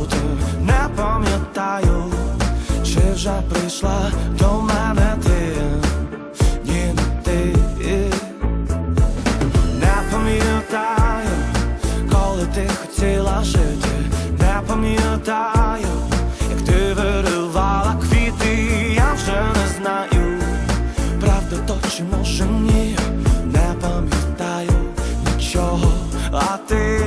бути, не пам'ятаю, чи вже прийшла до мене ти, ні ти. Не пам'ятаю, коли ти хотіла жити, не пам'ятаю, як ти виривала квіти, я вже не знаю, правда то чи може ні, не пам'ятаю нічого, а ти.